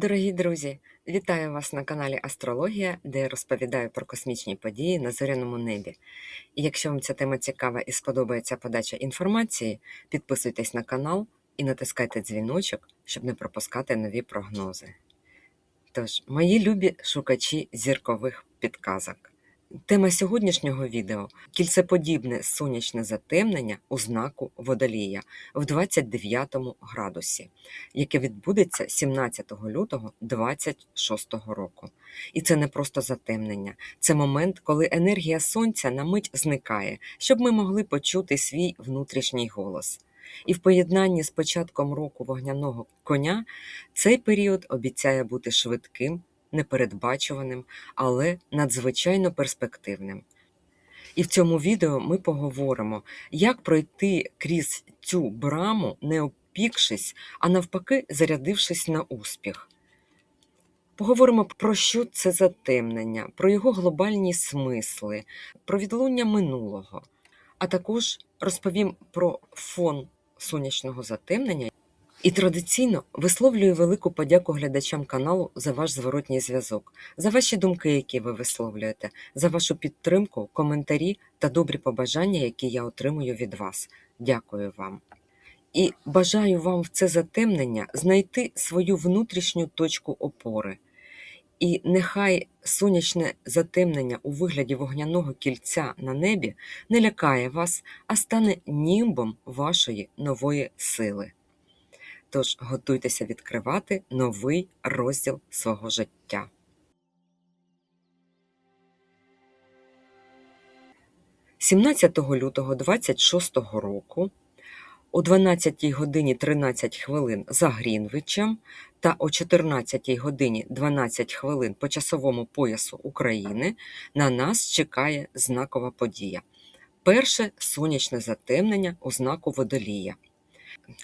Дорогі друзі, вітаю вас на каналі Астрологія, де я розповідаю про космічні події на зоряному небі. І якщо вам ця тема цікава і сподобається подача інформації, підписуйтесь на канал і натискайте дзвіночок, щоб не пропускати нові прогнози. Тож, мої любі шукачі зіркових підказок. Тема сьогоднішнього відео кільцеподібне сонячне затемнення у знаку водолія в 29 градусі, яке відбудеться 17 лютого 26 року. І це не просто затемнення, це момент, коли енергія сонця на мить зникає, щоб ми могли почути свій внутрішній голос. І в поєднанні з початком року вогняного коня цей період обіцяє бути швидким непередбачуваним, але надзвичайно перспективним. І в цьому відео ми поговоримо, як пройти крізь цю браму, не опікшись, а навпаки, зарядившись на успіх. Поговоримо про що це затемнення, про його глобальні смисли, про відлуння минулого, а також розповім про фон сонячного затемнення і традиційно висловлюю велику подяку глядачам каналу за ваш зворотній зв'язок, за ваші думки, які ви висловлюєте, за вашу підтримку, коментарі та добрі побажання, які я отримую від вас. Дякую вам. І бажаю вам в це затемнення знайти свою внутрішню точку опори. І нехай сонячне затемнення у вигляді вогняного кільця на небі не лякає вас, а стане німбом вашої нової сили. Тож готуйтеся відкривати новий розділ свого життя. Сімнадцятого лютого 26 року о 12 годині 13 хвилин за Грінвичем та о 14 годині 12 хвилин по часовому поясу України на нас чекає знакова подія. Перше сонячне затемнення у знаку водолія.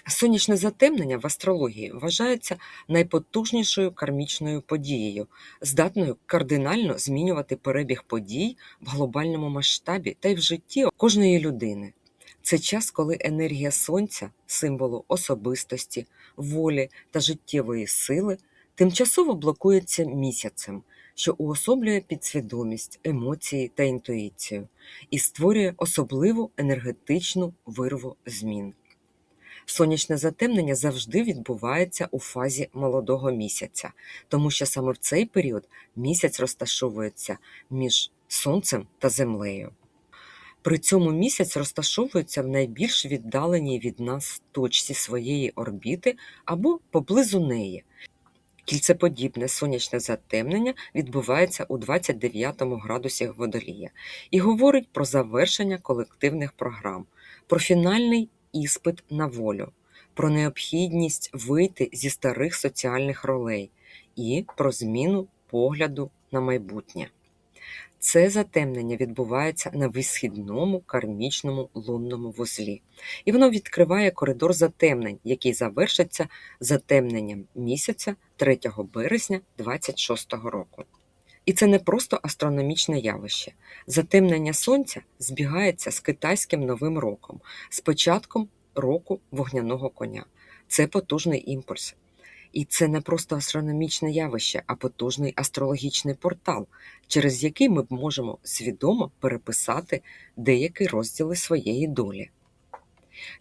Сонячне затемнення в астрології вважається найпотужнішою кармічною подією, здатною кардинально змінювати перебіг подій в глобальному масштабі та й в житті кожної людини. Це час, коли енергія сонця, символу особистості, волі та життєвої сили, тимчасово блокується місяцем, що уособлює підсвідомість, емоції та інтуїцію, і створює особливу енергетичну вирву змін. Сонячне затемнення завжди відбувається у фазі молодого місяця, тому що саме в цей період місяць розташовується між сонцем та землею. При цьому місяць розташовується в найбільш віддаленій від нас точці своєї орбіти або поблизу неї. Кільцеподібне сонячне затемнення відбувається у 29 градусі водолія і говорить про завершення колективних програм, про фінальний іспит на волю, про необхідність вийти зі старих соціальних ролей і про зміну погляду на майбутнє. Це затемнення відбувається на висхідному кармічному лунному вузлі, і воно відкриває коридор затемнень, який завершиться затемненням місяця 3 березня 26 року. І це не просто астрономічне явище. Затемнення сонця збігається з китайським новим роком, з початком року вогняного коня. Це потужний імпульс. І це не просто астрономічне явище, а потужний астрологічний портал, через який ми можемо свідомо переписати деякі розділи своєї долі.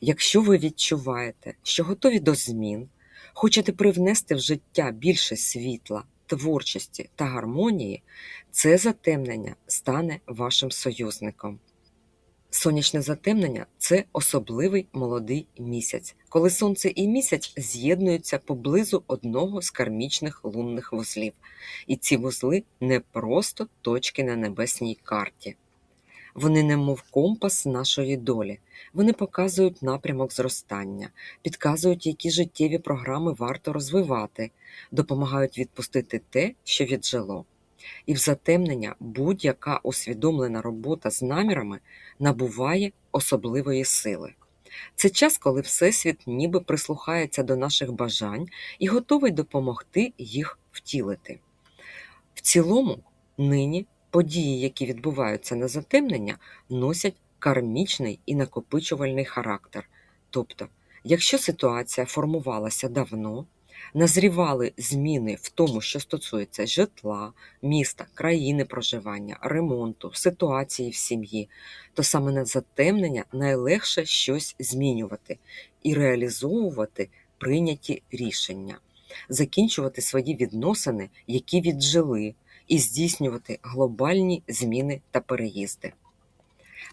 Якщо ви відчуваєте, що готові до змін, хочете привнести в життя більше світла, творчості та гармонії, це затемнення стане вашим союзником. Сонячне затемнення це особливий молодий місяць, коли сонце і місяць з'єднуються поблизу одного з кармічних лунних вузлів. І ці вузли не просто точки на небесній карті. Вони немов компас нашої долі. Вони показують напрямок зростання, підказують, які життєві програми варто розвивати, допомагають відпустити те, що віджило. І в затемнення будь-яка усвідомлена робота з намірами набуває особливої сили. Це час, коли Всесвіт ніби прислухається до наших бажань і готовий допомогти їх втілити. В цілому, нині події, які відбуваються на затемнення, носять кармічний і накопичувальний характер. Тобто, якщо ситуація формувалася давно, назрівали зміни в тому, що стосується житла, міста, країни проживання, ремонту, ситуації в сім'ї, то саме на затемнення найлегше щось змінювати і реалізовувати прийняті рішення, закінчувати свої відносини, які віджили, і здійснювати глобальні зміни та переїзди.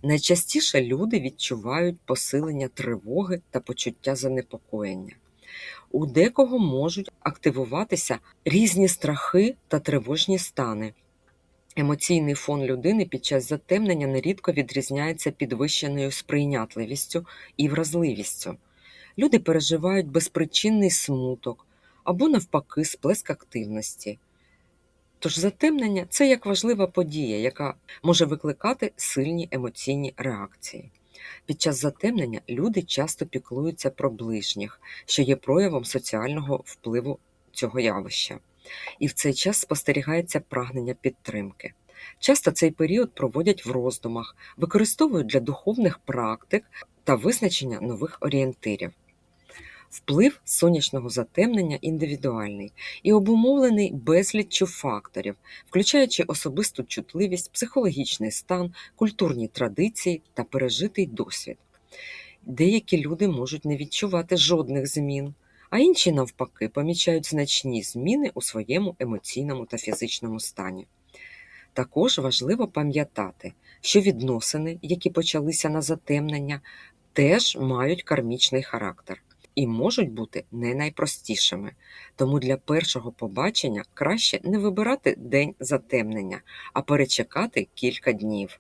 Найчастіше люди відчувають посилення тривоги та почуття занепокоєння. У декого можуть активуватися різні страхи та тривожні стани. Емоційний фон людини під час затемнення нерідко відрізняється підвищеною сприйнятливістю і вразливістю. Люди переживають безпричинний смуток або, навпаки, сплеск активності. Тож затемнення це як важлива подія, яка може викликати сильні емоційні реакції. Під час затемнення люди часто піклуються про ближніх, що є проявом соціального впливу цього явища, і в цей час спостерігається прагнення підтримки. Часто цей період проводять в роздумах, використовують для духовних практик та визначення нових орієнтирів. Вплив сонячного затемнення індивідуальний і обумовлений безліччю факторів, включаючи особисту чутливість, психологічний стан, культурні традиції та пережитий досвід. Деякі люди можуть не відчувати жодних змін, а інші, навпаки, помічають значні зміни у своєму емоційному та фізичному стані. Також важливо пам'ятати, що відносини, які почалися на затемнення, теж мають кармічний характер і можуть бути не найпростішими. Тому для першого побачення краще не вибирати день затемнення, а перечекати кілька днів.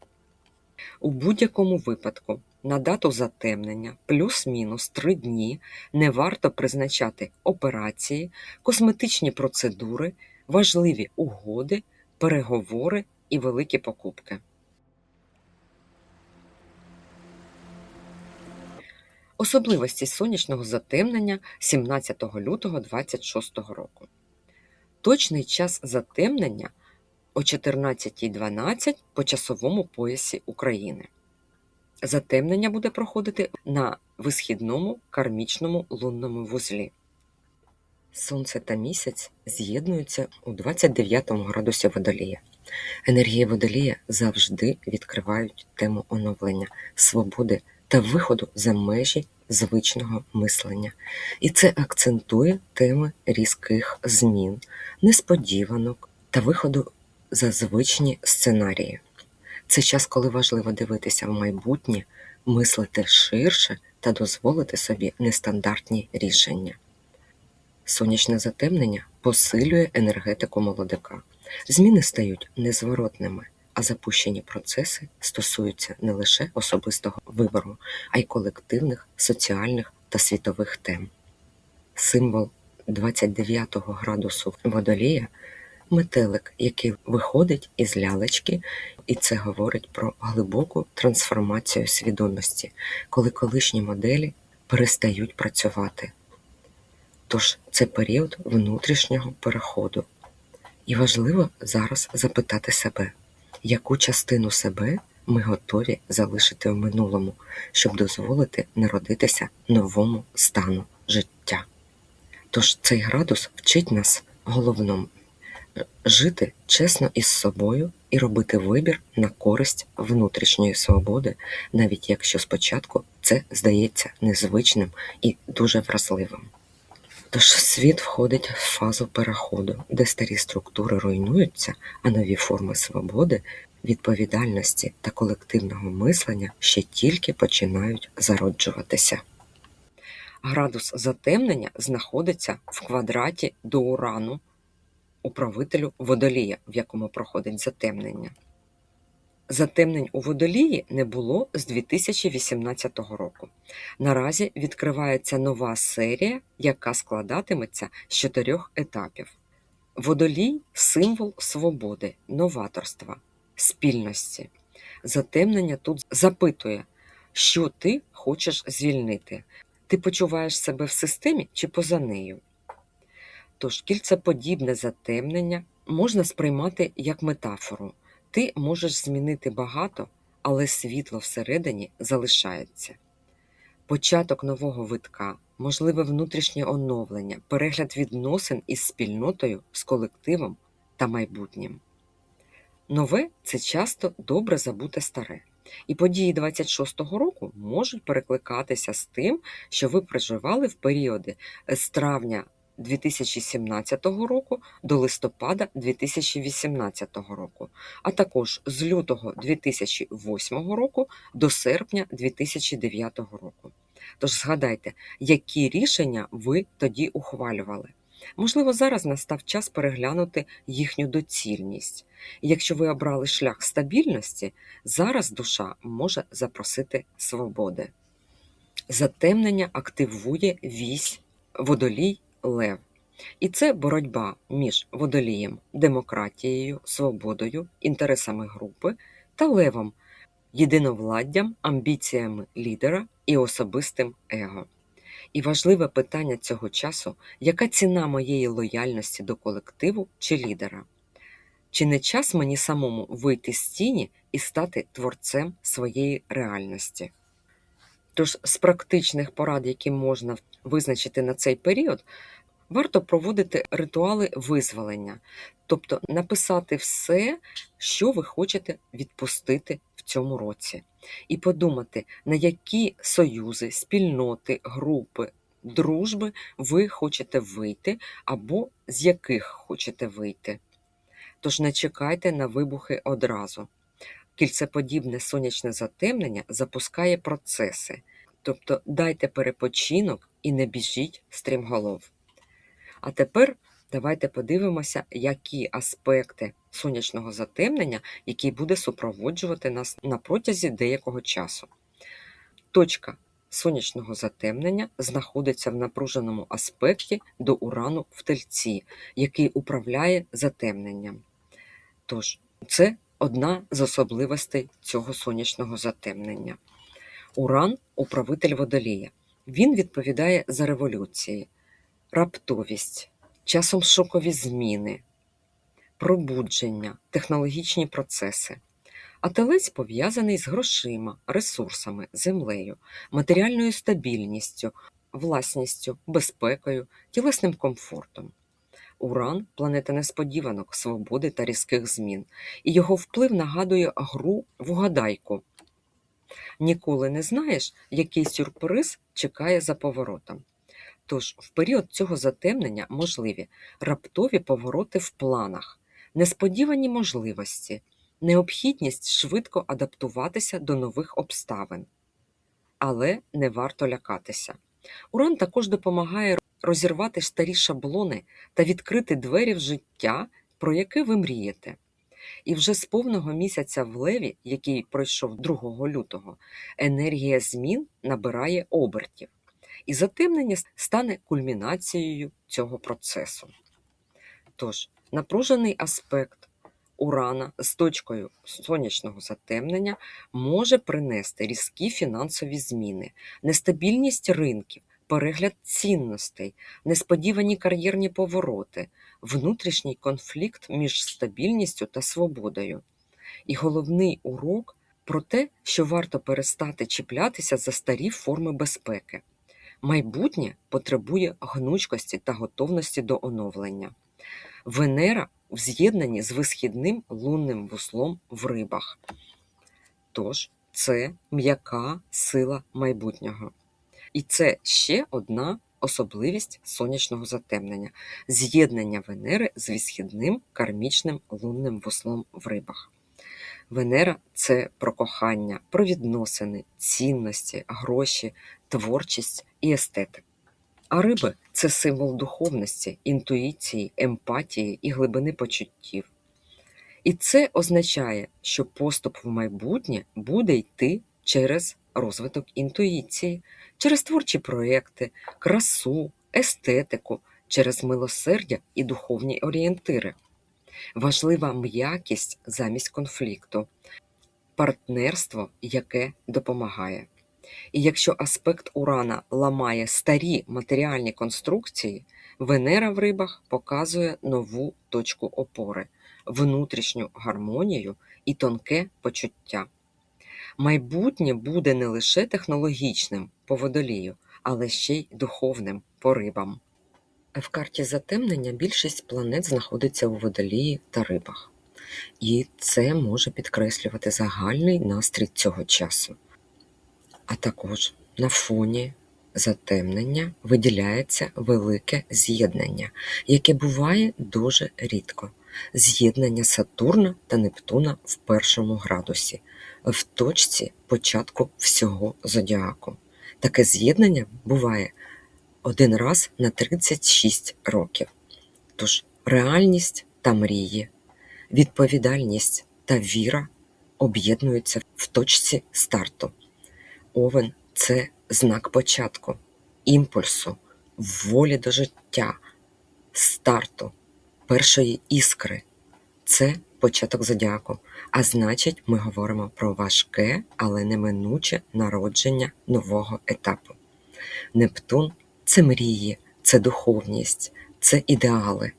У будь-якому випадку на дату затемнення плюс-мінус 3 дні не варто призначати операції, косметичні процедури, важливі угоди, переговори і великі покупки. Особливості сонячного затемнення 17 лютого 26 року. Точний час затемнення о 14.12 по часовому поясі України. Затемнення буде проходити на висхідному кармічному лунному вузлі. Сонце та місяць з'єднуються у 29 градусі водолія. Енергії водолія завжди відкривають тему оновлення, свободи та виходу за межі звичного мислення. І це акцентує теми різких змін, несподіванок та виходу за звичні сценарії. Це час, коли важливо дивитися в майбутнє, мислити ширше та дозволити собі нестандартні рішення. Сонячне затемнення посилює енергетику молодика. Зміни стають незворотними, а запущені процеси стосуються не лише особистого вибору, а й колективних, соціальних та світових тем. Символ 29 градусу водолія метелик, який виходить із лялечки, і це говорить про глибоку трансформацію свідомості, коли колишні моделі перестають працювати. Тож це період внутрішнього переходу. І важливо зараз запитати себе, яку частину себе ми готові залишити в минулому, щоб дозволити народитися новому стану життя. Тож цей градус вчить нас головному жити чесно із собою і робити вибір на користь внутрішньої свободи, навіть якщо спочатку це здається незвичним і дуже вразливим. Тож світ входить в фазу переходу, де старі структури руйнуються, а нові форми свободи, відповідальності та колективного мислення ще тільки починають зароджуватися. Градус затемнення знаходиться в квадраті до урану управителю водолія, в якому проходить затемнення. Затемнень у водолії не було з 2018 року. Наразі відкривається нова серія, яка складатиметься з чотирьох етапів. Водолій символ свободи, новаторства, спільності. Затемнення тут запитує, що ти хочеш звільнити. Ти почуваєш себе в системі чи поза нею? Тож кільцеподібне затемнення можна сприймати як метафору. Ти можеш змінити багато, але світло всередині залишається. початок нового витка, можливе внутрішнє оновлення, перегляд відносин із спільнотою, з колективом та майбутнім. Нове це часто добре забуте старе. І події 26-го року можуть перекликатися з тим, що ви проживали в періоди з травня 2017 року до листопада 2018 року, а також з лютого 2008 року до серпня 2009 року. Тож згадайте, які рішення ви тоді ухвалювали. Можливо, зараз настав час переглянути їхню доцільність. Якщо ви обрали шлях стабільності, зараз душа може запросити свободи. Затемнення активує вісь водолій лев. І це боротьба між водолієм, демократією, свободою, інтересами групи та левом, єдиновладдям, амбіціями лідера і особистим его. І важливе питання цього часу яка ціна моєї лояльності до колективу чи лідера? Чи не час мені самому вийти з тіні і стати творцем своєї реальності? Тож з практичних порад, які можна визначити на цей період, варто проводити ритуали визволення, тобто написати все, що ви хочете відпустити в цьому році, і подумати, на які союзи, спільноти, групи, дружби ви хочете вийти, або з яких хочете вийти. Тож не чекайте на вибухи одразу. Кільцеподібне сонячне затемнення запускає процеси, тобто дайте перепочинок і не біжіть стрімголов. А тепер давайте подивимося, які аспекти сонячного затемнення, який буде супроводжувати нас на протязі деякого часу. Точка сонячного затемнення знаходиться в напруженому аспекті до урану в тельці, який управляє затемненням. Тож, це одна з особливостей цього сонячного затемнення. Уран управитель водолія. Він відповідає за революції, раптовість, часом шокові зміни, пробудження, технологічні процеси. А телець пов'язаний з грошима, ресурсами, землею, матеріальною стабільністю, власністю, безпекою, тілесним комфортом. Уран планета несподіванок, свободи та різких змін, і його вплив нагадує гру в угадайку. Ніколи не знаєш, який сюрприз чекає за поворотом. Тож в період цього затемнення можливі раптові повороти в планах, несподівані можливості, необхідність швидко адаптуватися до нових обставин. Але не варто лякатися. Уран також допомагає розірвати старі шаблони та відкрити двері в життя, про яке ви мрієте. І вже з повного місяця в леві, який пройшов 2 лютого, енергія змін набирає обертів, і затемнення стане кульмінацією цього процесу. Тож, напружений аспект урана з точкою сонячного затемнення може принести різкі фінансові зміни, нестабільність ринків, перегляд цінностей, несподівані кар'єрні повороти, внутрішній конфлікт між стабільністю та свободою. І головний урок про те, що варто перестати чіплятися за старі форми безпеки. Майбутнє потребує гнучкості та готовності до оновлення. Венера в з'єднанні з висхідним лунним вуслом в рибах. Тож це м'яка сила майбутнього. І це ще одна особливість сонячного затемнення з'єднання Венери з висхідним кармічним лунним вуслом в рибах. Венера це про кохання, про відносини, цінності, гроші, творчість і естетику. А риби це символ духовності, інтуїції, емпатії і глибини почуттів. І це означає, що поступ в майбутнє буде йти через розвиток інтуїції, через творчі проекти, красу, естетику, через милосердя і духовні орієнтири. Важлива м'якість замість конфлікту, партнерство, яке допомагає. І якщо аспект Урана ламає старі матеріальні конструкції, Венера в рибах показує нову точку опори, внутрішню гармонію і тонке почуття. Майбутнє буде не лише технологічним по водолію, але ще й духовним по рибам. В карті затемнення більшість планет знаходиться у водолії та рибах, і це може підкреслювати загальний настрій цього часу. А також на фоні затемнення виділяється велике з'єднання, яке буває дуже рідко. З'єднання Сатурна та Нептуна в першому градусі, в точці початку всього зодіаку. Таке з'єднання буває один раз на 36 років. Тож реальність та мрії, відповідальність та віра об'єднуються в точці старту. Овен це знак початку, імпульсу, волі до життя, старту, першої іскри. Це початок зодіаку. А значить, ми говоримо про важке, але неминуче народження нового етапу. Нептун це мрії, це духовність, це ідеали.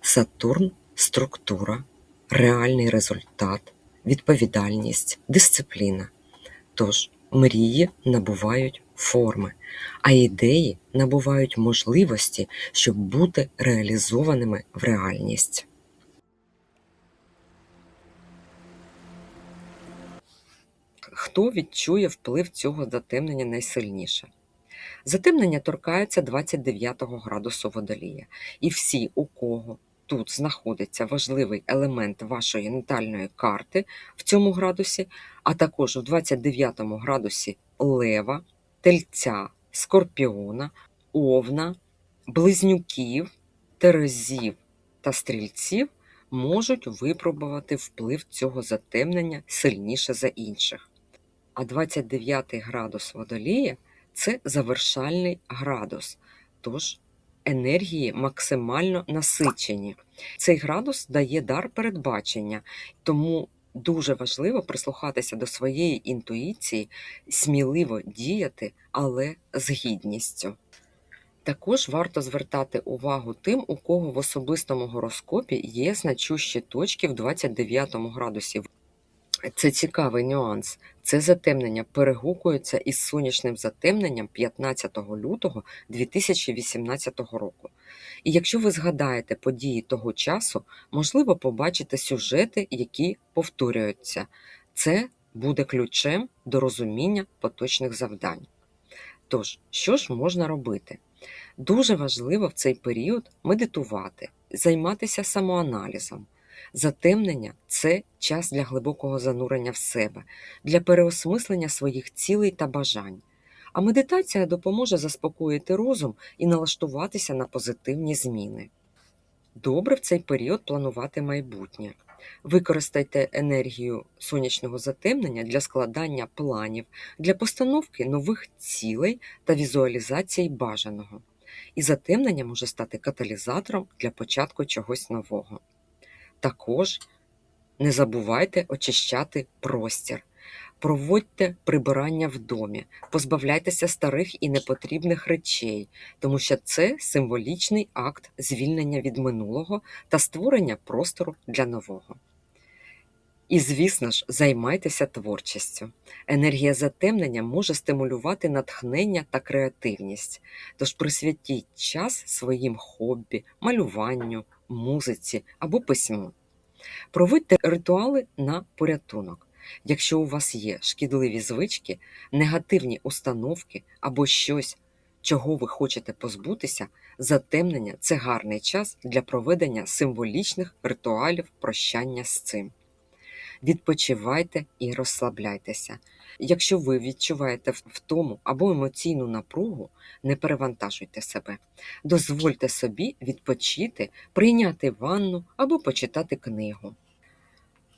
Сатурн структура, реальний результат, відповідальність, дисципліна. Тож мрії набувають форми, а ідеї набувають можливості, щоб бути реалізованими в реальність. Хто відчує вплив цього затемнення найсильніше? Затемнення торкається 29 градусу водолія, і всі, у кого тут знаходиться важливий елемент вашої натальної карти в цьому градусі, а також у 29 градусі лева, тельця, скорпіона, овна, близнюків, терезів та стрільців, можуть випробувати вплив цього затемнення сильніше за інших. А 29 градус водолія це завершальний градус, тож енергії максимально насичені. Цей градус дає дар передбачення, тому дуже важливо прислухатися до своєї інтуїції, сміливо діяти, але з гідністю. Також варто звертати увагу тим, у кого в особистому гороскопі є значущі точки в 29 градусі. Це цікавий нюанс. Це затемнення перегукується із сонячним затемненням 15 лютого 2018 року. І якщо ви згадаєте події того часу, можливо побачите сюжети, які повторюються. Це буде ключем до розуміння поточних завдань. Тож, що ж можна робити? Дуже важливо в цей період медитувати, займатися самоаналізом. Затемнення це час для глибокого занурення в себе, для переосмислення своїх цілей та бажань. А медитація допоможе заспокоїти розум і налаштуватися на позитивні зміни. Добре в цей період планувати майбутнє. Використайте енергію сонячного затемнення для складання планів, для постановки нових цілей та візуалізації бажаного. І затемнення може стати каталізатором для початку чогось нового. Також не забувайте очищати простір. Проводьте прибирання в домі, позбавляйтеся старих і непотрібних речей, тому що це символічний акт звільнення від минулого та створення простору для нового. І, звісно ж, займайтеся творчістю. Енергія затемнення може стимулювати натхнення та креативність, тож присвятіть час своїм хобі, малюванню, музиці або письму. Проводьте ритуали на порятунок. Якщо у вас є шкідливі звички, негативні установки або щось, чого ви хочете позбутися, затемнення це гарний час для проведення символічних ритуалів прощання з цим. Відпочивайте і розслабляйтеся. Якщо ви відчуваєте втому або емоційну напругу, не перевантажуйте себе. Дозвольте собі відпочити, прийняти ванну або почитати книгу.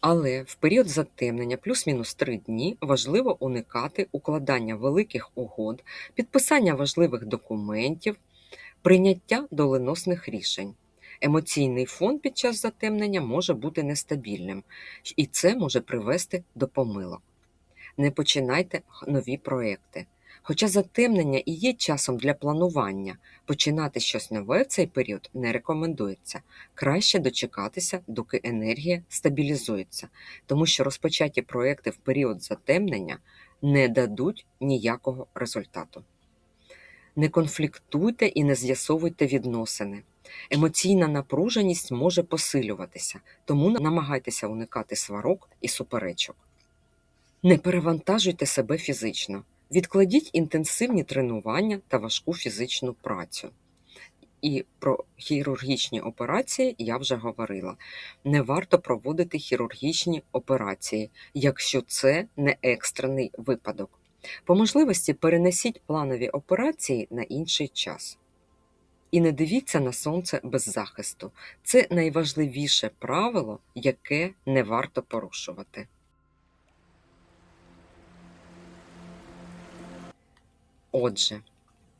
Але в період затемнення плюс-мінус 3 дні важливо уникати укладання великих угод, підписання важливих документів, прийняття доленосних рішень. Емоційний фон під час затемнення може бути нестабільним, і це може привести до помилок. Не починайте нові проекти. Хоча затемнення і є часом для планування, починати щось нове в цей період не рекомендується. Краще дочекатися, доки енергія стабілізується, тому що розпочаті проекти в період затемнення не дадуть ніякого результату. Не конфліктуйте і не з'ясовуйте відносини. Емоційна напруженість може посилюватися, тому намагайтеся уникати сварок і суперечок. Не перевантажуйте себе фізично. Відкладіть інтенсивні тренування та важку фізичну працю. І про хірургічні операції я вже говорила. Не варто проводити хірургічні операції, якщо це не екстрений випадок. По можливості перенесіть планові операції на інший час. І не дивіться на сонце без захисту. Це найважливіше правило, яке не варто порушувати. Отже,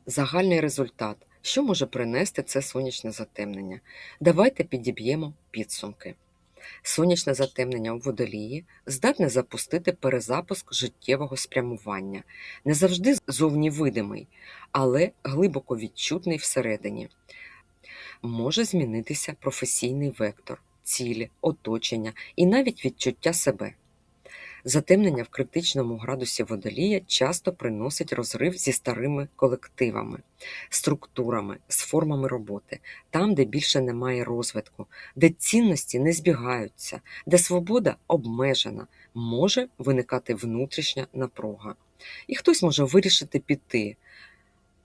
загальний результат. Що може принести це сонячне затемнення? Давайте підіб'ємо підсумки. Сонячне затемнення у водолії здатне запустити перезапуск життєвого спрямування, не завжди зовні видимий, але глибоко відчутний всередині. Може змінитися професійний вектор, цілі, оточення і навіть відчуття себе. Затемнення в критичному градусі водолія часто приносить розрив зі старими колективами, структурами, з формами роботи, там, де більше немає розвитку, де цінності не збігаються, де свобода обмежена, може виникати внутрішня напруга. І хтось може вирішити піти.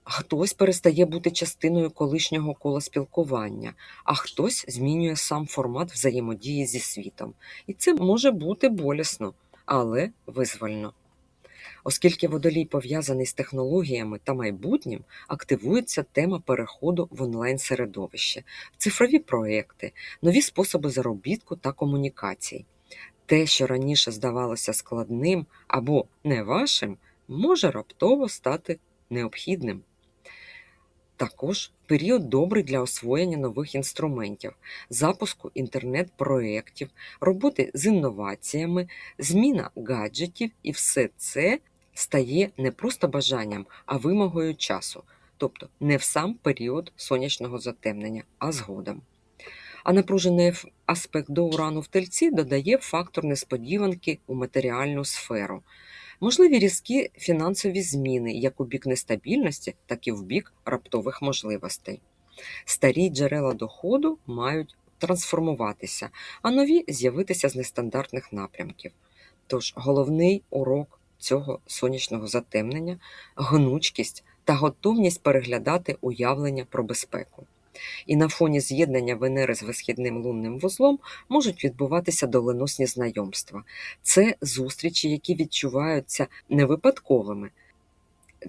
Хтось перестає бути частиною колишнього кола спілкування, а хтось змінює сам формат взаємодії зі світом. І це може бути болісно але визвольно. Оскільки водолій пов'язаний з технологіями та майбутнім, активується тема переходу в онлайн-середовище, цифрові проекти, нові способи заробітку та комунікацій. Те, що раніше здавалося складним або не вашим, може раптово стати необхідним. Також період добрий для освоєння нових інструментів, запуску інтернет-проєктів, роботи з інноваціями, зміна гаджетів і все це стає не просто бажанням, а вимогою часу, тобто не в сам період сонячного затемнення, а згодом. А напружений аспект до урану в тельці додає фактор несподіванки у матеріальну сферу. Можливі різкі фінансові зміни як у бік нестабільності, так і в бік раптових можливостей. Старі джерела доходу мають трансформуватися, а нові з'явитися з нестандартних напрямків. Тож головний урок цього сонячного затемнення гнучкість та готовність переглядати уявлення про безпеку. І на фоні з'єднання Венери з висхідним лунним вузлом можуть відбуватися доленосні знайомства. Це зустрічі, які відчуваються невипадковими.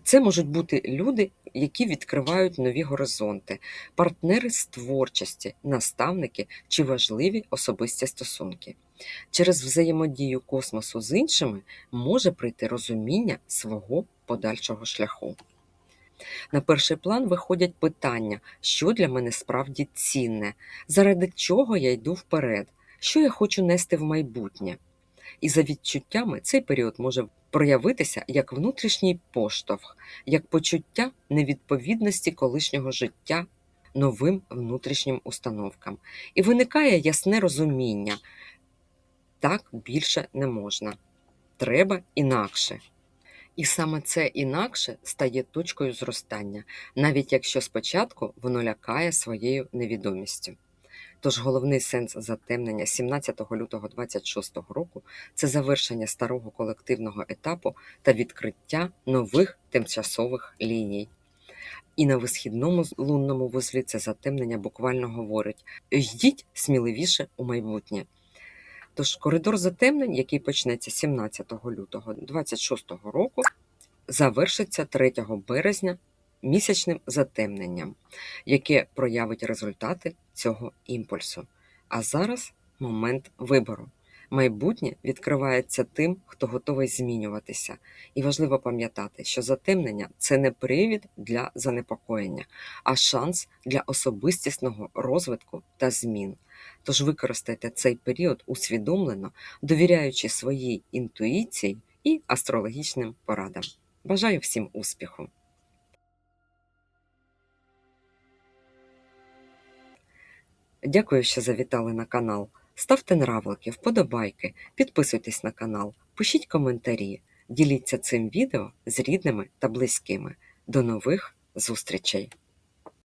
Це можуть бути люди, які відкривають нові горизонти, партнери з творчості, наставники чи важливі особисті стосунки. Через взаємодію космосу з іншими може прийти розуміння свого подальшого шляху. На перший план виходять питання, що для мене справді цінне, заради чого я йду вперед, що я хочу нести в майбутнє. І за відчуттями цей період може проявитися як внутрішній поштовх, як почуття невідповідності колишнього життя новим внутрішнім установкам. І виникає ясне розуміння так більше не можна. Треба інакше. І саме це інакше стає точкою зростання, навіть якщо спочатку воно лякає своєю невідомістю. Тож головний сенс затемнення 17 лютого 26 року це завершення старого колективного етапу та відкриття нових тимчасових ліній. І на висхідному лунному вузлі це затемнення буквально говорить: йдіть сміливіше у майбутнє. Тож коридор затемнень, який почнеться 17 лютого 2026 року, завершиться 3 березня місячним затемненням, яке проявить результати цього імпульсу. А зараз момент вибору. Майбутнє відкривається тим, хто готовий змінюватися. І важливо пам'ятати, що затемнення це не привід для занепокоєння, а шанс для особистісного розвитку та змін. Тож використайте цей період усвідомлено, довіряючи своїй інтуїції і астрологічним порадам. Бажаю всім успіху! Дякую, що завітали на канал. Ставте нравлики, вподобайки, підписуйтесь на канал, пишіть коментарі, діліться цим відео з рідними та близькими. До нових зустрічей!